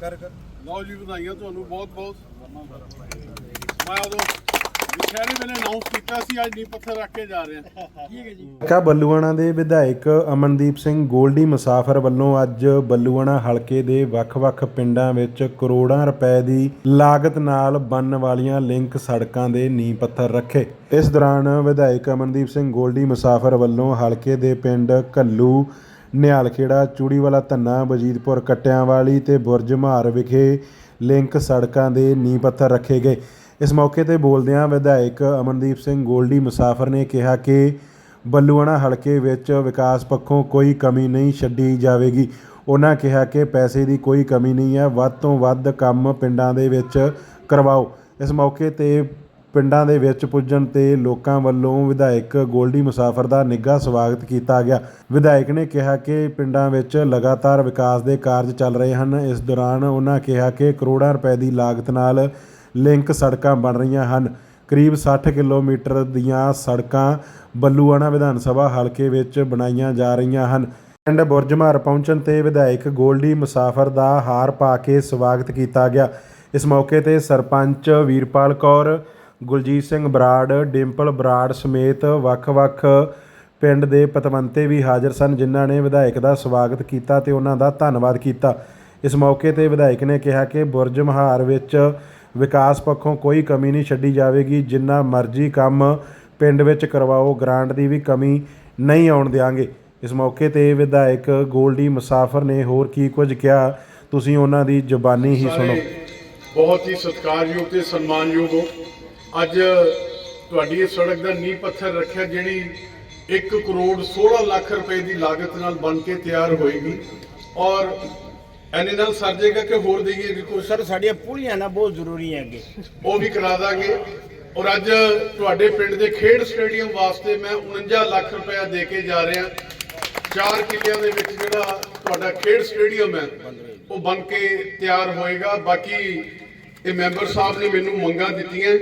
ਕਰ ਕਰ। ਲਓ ਜੀ ਵਧਾਈਆਂ ਤੁਹਾਨੂੰ ਬਹੁਤ ਬਹੁਤ। ਮੈਂ ਉਦੋਂ ਦੁਸ਼ਹਿਰੇ ਵੇਲੇ ਅਨਾਉਂਸ ਕੀਤਾ ਸੀ ਅੱਜ ਨੀ ਪੱਥਰ ਰੱਖ ਕੇ ਜਾ ਰਹੇ। ਹਾਂ ਠੀਕ ਹੈ ਜੀ। ਕਾ ਬੱਲੂਆਣਾ ਦੇ ਵਿਧਾਇਕ ਅਮਨਦੀਪ ਸਿੰਘ ਗੋਲਡੀ ਮੁਸਾਫਰ ਵੱਲੋਂ ਅੱਜ ਬੱਲੂਆਣਾ ਹਲਕੇ ਦੇ ਵੱਖ-ਵੱਖ ਪਿੰਡਾਂ ਵਿੱਚ ਕਰੋੜਾਂ ਰੁਪਏ ਦੀ ਲਾਗਤ ਨਾਲ ਬਣਨ ਵਾਲੀਆਂ ਲਿੰਕ ਸੜਕਾਂ ਦੇ ਨੀਂਹ ਪੱਥਰ ਰੱਖੇ। ਇਸ ਦੌਰਾਨ ਵਿਧਾਇਕ ਅਮਨਦੀਪ ਸਿੰਘ ਗੋਲਡੀ ਮੁਸਾਫਰ ਵੱਲੋਂ ਹਲਕੇ ਦੇ ਪਿੰਡ ਕੱਲੂ ਨਿਹਾਲਖੇੜਾ ਚੂੜੀਵਾਲਾ ਧੰਨਾ ਬਜੀਤਪੁਰ ਕਟਿਆਂਵਾਲੀ ਤੇ ਬੁਰਜ ਮਹਾਰ ਵਿਖੇ ਲਿੰਕ ਸੜਕਾਂ ਦੇ ਨੀਂਹ ਪੱਥਰ ਰੱਖੇ ਗਏ। ਇਸ ਮੌਕੇ ਤੇ ਬੋਲਦਿਆਂ ਵਿਧਾਇਕ ਅਮਨਦੀਪ ਸਿੰਘ ਗੋਲਡੀ ਮੁਸਾਫਰ ਨੇ ਕਿਹਾ ਕਿ ਬੱਲੂਆਣਾ ਹਲਕੇ ਵਿੱਚ ਵਿਕਾਸ ਪੱਖੋਂ ਕੋਈ ਕਮੀ ਨਹੀਂ ਛੱਡੀ ਜਾਵੇਗੀ। ਉਹਨਾਂ ਕਿਹਾ ਕਿ ਪੈਸੇ ਦੀ ਕੋਈ ਕਮੀ ਨਹੀਂ ਹੈ, ਵੱਧ ਤੋਂ ਵੱਧ ਕੰਮ ਪਿੰਡਾਂ ਦੇ ਵਿੱਚ ਕਰਵਾਓ। ਇਸ ਮੌਕੇ ਤੇ ਪਿੰਡਾਂ ਦੇ ਵਿੱਚ ਪੁੱਜਣ ਤੇ ਲੋਕਾਂ ਵੱਲੋਂ ਵਿਧਾਇਕ ਗੋਲਡੀ ਮੁਸਾਫਰ ਦਾ ਨਿੱਘਾ ਸਵਾਗਤ ਕੀਤਾ ਗਿਆ। ਵਿਧਾਇਕ ਨੇ ਕਿਹਾ ਕਿ ਪਿੰਡਾਂ ਵਿੱਚ ਲਗਾਤਾਰ ਵਿਕਾਸ ਦੇ ਕਾਰਜ ਚੱਲ ਰਹੇ ਹਨ। ਇਸ ਦੌਰਾਨ ਉਹਨਾਂ ਕਿਹਾ ਕਿ ਕਰੋੜਾਂ ਰੁਪਏ ਦੀ ਲਾਗਤ ਨਾਲ ਲਿੰਕ ਸੜਕਾਂ ਬਣ ਰਹੀਆਂ ਹਨ। ਕਰੀਬ 60 ਕਿਲੋਮੀਟਰ ਦੀਆਂ ਸੜਕਾਂ ਬੱਲੂਆਣਾ ਵਿਧਾਨ ਸਭਾ ਹਲਕੇ ਵਿੱਚ ਬਣਾਈਆਂ ਜਾ ਰਹੀਆਂ ਹਨ। ਪਿੰਡ ਬੁਰਜਮਾਰ ਪਹੁੰਚਣ ਤੇ ਵਿਧਾਇਕ ਗੋਲਡੀ ਮੁਸਾਫਰ ਦਾ ਹਾਰ ਪਾ ਕੇ ਸਵਾਗਤ ਕੀਤਾ ਗਿਆ। ਇਸ ਮੌਕੇ ਤੇ ਸਰਪੰਚ ਵੀਰਪਾਲ ਕੌਰ ਗੁਲਜੀਤ ਸਿੰਘ ਬਰਾੜ ਡਿੰਪਲ ਬਰਾੜ ਸਮੇਤ ਵੱਖ-ਵੱਖ ਪਿੰਡ ਦੇ ਪਤਵੰਤੇ ਵੀ ਹਾਜ਼ਰ ਸਨ ਜਿਨ੍ਹਾਂ ਨੇ ਵਿਧਾਇਕ ਦਾ ਸਵਾਗਤ ਕੀਤਾ ਤੇ ਉਹਨਾਂ ਦਾ ਧੰਨਵਾਦ ਕੀਤਾ। ਇਸ ਮੌਕੇ ਤੇ ਵਿਧਾਇਕ ਨੇ ਕਿਹਾ ਕਿ ਬੁਰਜ ਮਹਾਰ ਵਿੱਚ ਵਿਕਾਸ ਪੱਖੋਂ ਕੋਈ ਕਮੀ ਨਹੀਂ ਛੱਡੀ ਜਾਵੇਗੀ ਜਿੰਨਾ ਮਰਜ਼ੀ ਕੰਮ ਪਿੰਡ ਵਿੱਚ ਕਰਵਾਓ ਗ੍ਰਾਂਟ ਦੀ ਵੀ ਕਮੀ ਨਹੀਂ ਆਉਣ ਦਿਆਂਗੇ। ਇਸ ਮੌਕੇ ਤੇ ਵਿਧਾਇਕ ਗੋਲਡੀ ਮੁਸਾਫਰ ਨੇ ਹੋਰ ਕੀ ਕੁਝ ਕਿਹਾ ਤੁਸੀਂ ਉਹਨਾਂ ਦੀ ਜ਼ੁਬਾਨੀ ਹੀ ਸੁਣੋ। ਬਹੁਤ ਹੀ ਸਤਿਕਾਰਯੋਗ ਤੇ ਸਨਮਾਨਯੋਗ ਹੋ। ਅੱਜ ਤੁਹਾਡੀ ਇਹ ਸੜਕ ਦਾ ਨੀਂਹ ਪੱਥਰ ਰੱਖਿਆ ਜਿਹੜੀ 1 ਕਰੋੜ 16 ਲੱਖ ਰੁਪਏ ਦੀ ਲਾਗਤ ਨਾਲ ਬਣ ਕੇ ਤਿਆਰ ਹੋਏਗੀ। ਔਰ ਐਨੇ ਨਾਲ ਸਰ ਜਾਏਗਾ ਕਿ ਹੋਰ ਦੇਈਏ ਵੀ ਕੁਛ ਸਰ ਸਾਡੀਆਂ ਪੁਲੀਆਂ ਨਾ ਬਹੁਤ ਜ਼ਰੂਰੀ ਹੈ ਅੱਗੇ ਉਹ ਵੀ ਕਰਾ ਦਾਂਗੇ। ਔਰ ਅੱਜ ਤੁਹਾਡੇ ਪਿੰਡ ਦੇ ਖੇਡ ਸਟੇਡੀਅਮ ਵਾਸਤੇ ਮੈਂ 49 ਲੱਖ ਰੁਪਇਆ ਦੇ ਕੇ ਜਾ ਰਿਹਾ। ਚਾਰ ਕਿੱਲਿਆਂ ਦੇ ਵਿੱਚ ਜਿਹੜਾ ਤੁਹਾਡਾ ਖੇਡ ਸਟੇਡੀਅਮ ਹੈ ਉਹ ਬਣ ਕੇ ਤਿਆਰ ਹੋਏਗਾ। ਬਾਕੀ ਇਹ ਮੈਂਬਰ ਸਾਹਿਬ ਨੇ ਮੈਨੂੰ ਮੰਗਾਂ ਦਿੱਤੀਆਂ।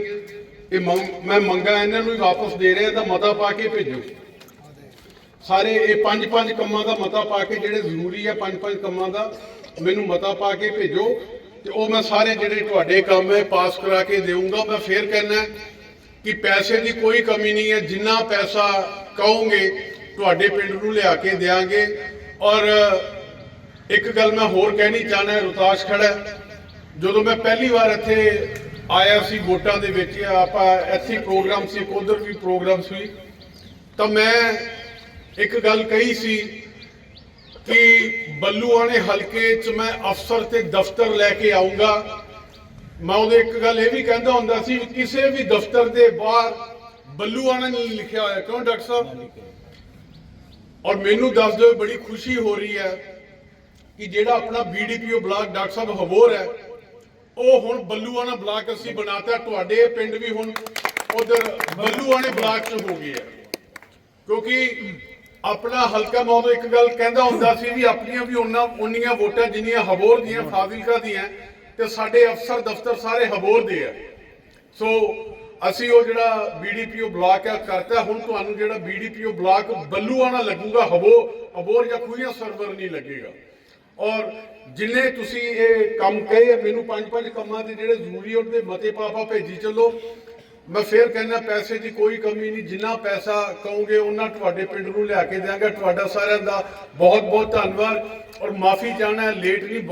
ਇਹ ਮੰਗ- ਮੈਂ ਮੰਗਾਂ ਇਹਨਾਂ ਨੂੰ ਵਾਪਸ ਦੇ ਰਿਹਾ, ਤਾਂ ਮਤਾ ਪਾ ਕੇ ਭੇਜੋ। ਸਾਰੇ ਇਹ ਪੰਜ ਪੰਜ ਕੰਮਾਂ ਦਾ ਮਤਾ ਪਾ ਕੇ, ਜਿਹੜੇ ਜ਼ਰੂਰੀ ਹੈ ਪੰਜ ਪੰਜ ਕੰਮਾਂ ਦਾ, ਮੈਨੂੰ ਮਤਾ ਪਾ ਕੇ ਭੇਜੋ। ਤੇ ਉਹ ਮੈਂ ਸਾਰੇ ਜਿਹੜੇ ਤੁਹਾਡੇ ਕੰਮ ਹੈ, ਪਾਸ ਕਰਾ ਕੇ ਦੇਵਾਂਗਾ ਮੈਂ ਫੇਰ ਕਹਿਣਾ ਕਿ ਪੈਸੇ ਦੀ ਕੋਈ ਕਮੀ ਨਹੀਂ ਹੈ। ਜਿੰਨਾ ਪੈਸਾ ਕਹੋਗੇ, ਤੁਹਾਡੇ ਪਿੰਡ ਨੂੰ ਲਿਆ ਕੇ ਦੇਾਂਗੇ ਔਰ ਇੱਕ ਗੱਲ ਮੈਂ ਹੋਰ ਕਹਿਣੀ ਚਾਹਨਾ ਰੁਤਾਸ਼ ਖੜਾ ਜਦੋਂ ਮੈਂ ਪਹਿਲੀ ਵਾਰ ਇੱਥੇ ਆਇਆ ਸੀ ਵੋਟਾਂ ਦੇ ਵਿੱਚ ਆਪਾਂ ਇੱਥੇ ਪ੍ਰੋਗਰਾਮ ਸੀ ਉਧਰ ਵੀ ਪ੍ਰੋਗਰਾਮ ਸੀ ਤਾਂ ਮੈਂ ਇੱਕ ਗੱਲ ਕਹੀ ਸੀ ਕਿ ਬੱਲੂਆਣੇ ਹਲਕੇ 'ਚ ਮੈਂ ਅਫਸਰ ਤੇ ਦਫ਼ਤਰ ਲੈ ਕੇ ਆਉਂਗਾ ਮੈਂ ਉਹਦੇ ਇੱਕ ਗੱਲ ਇਹ ਵੀ ਕਹਿੰਦਾ ਹੁੰਦਾ ਸੀ ਕਿਸੇ ਵੀ ਦਫ਼ਤਰ ਦੇ ਬਾਹਰ ਬੱਲੂਆਣਾ ਨਹੀਂ ਲਿਖਿਆ ਹੋਇਆ। ਕਿਉਂ ਡਾਕਟਰ ਸਾਹਿਬ? ਔਰ ਮੈਨੂੰ ਦੱਸ ਦਿਓ ਬੜੀ ਖੁਸ਼ੀ ਹੋ ਰਹੀ ਹੈ ਕਿ ਜਿਹੜਾ ਆਪਣਾ ਬੀਡੀਪੀਓ ਬਲਾਕ ਡਾਕਟਰ ਸਾਹਿਬ ਹਬੋਰ ਹੈ ਉਹ ਹੁਣ ਬੱਲੂਆਣਾ ਬਲਾਕ ਅਸੀਂ ਬਣਾਤਾ, ਤੁਹਾਡੇ ਪਿੰਡ ਵੀ ਹੁਣ ਉਧਰ ਬੱਲੂਆਣੇ ਬਲਾਕ 'ਚ ਹੋ ਗਿਆ ਕਿਉਂਕਿ ਆਪਣਾ ਹਲਕਾ ਮੈਂ ਇੱਕ ਗੱਲ ਕਹਿੰਦਾ ਹੁੰਦਾ ਸੀ ਵੀ ਆਪਣੀਆਂ ਵੀ ਉਹਨਾਂ, ਉਨੀਆਂ ਵੋਟਾਂ ਜਿੰਨੀਆਂ ਹਬੋਰ ਦੀਆਂ, ਫਾਜ਼ਿਲਕਾ ਦੀਆਂ, ਤੇ ਸਾਡੇ ਅਫਸਰ ਦਫ਼ਤਰ ਸਾਰੇ ਹਬੋਰ ਦੇ ਆ। ਸੋ ਅਸੀਂ ਉਹ ਜਿਹੜਾ ਬੀਡੀਪੀਓ ਬਲਾਕ ਹੈ ਕਰਤਾ। ਹੁਣ ਤੁਹਾਨੂੰ ਜਿਹੜਾ ਬੀਡੀਪੀਓ ਬਲਾਕ ਬੱਲੂਆਣਾ ਲੱਗੂਗਾ, ਹਬੋ, ਹਬੋਰ ਜਾਂ ਖੂਹੀਆਂ ਸਰਵਰ ਨਹੀਂ ਲੱਗੇਗਾ। ਔਰ ਜਿੰਨੇ ਤੁਸੀਂ ਇਹ ਕੰਮ ਕਹੇ ਆ, ਮੈਨੂੰ ਪੰਜ ਪੰਜ ਕੰਮਾਂ ਦੇ ਜਿਹੜੇ ਜ਼ਰੂਰੀ ਉਹਦੇ ਮਤੇ ਪਾਪਾ ਭੇਜੀ ਚੱਲੋ। ਮੈਂ ਫੇਰ ਕਹਿੰਦਾ ਪੈਸੇ ਦੀ ਕੋਈ ਕਮੀ ਨਹੀਂ ਜਿੰਨਾ ਪੈਸਾ ਕਹੋਗੇ ਉਹਨਾਂ ਤੁਹਾਡੇ ਪਿੰਡ ਨੂੰ ਲਿਆ ਕੇ ਦਿਆਂਗਾ ਤੁਹਾਡਾ ਸਾਰਿਆਂ ਦਾ ਬਹੁਤ ਬਹੁਤ ਧੰਨਵਾਦ। ਔਰ ਮਾਫੀ ਚਾਹਣਾ ਲੇਟ ਨਹੀਂ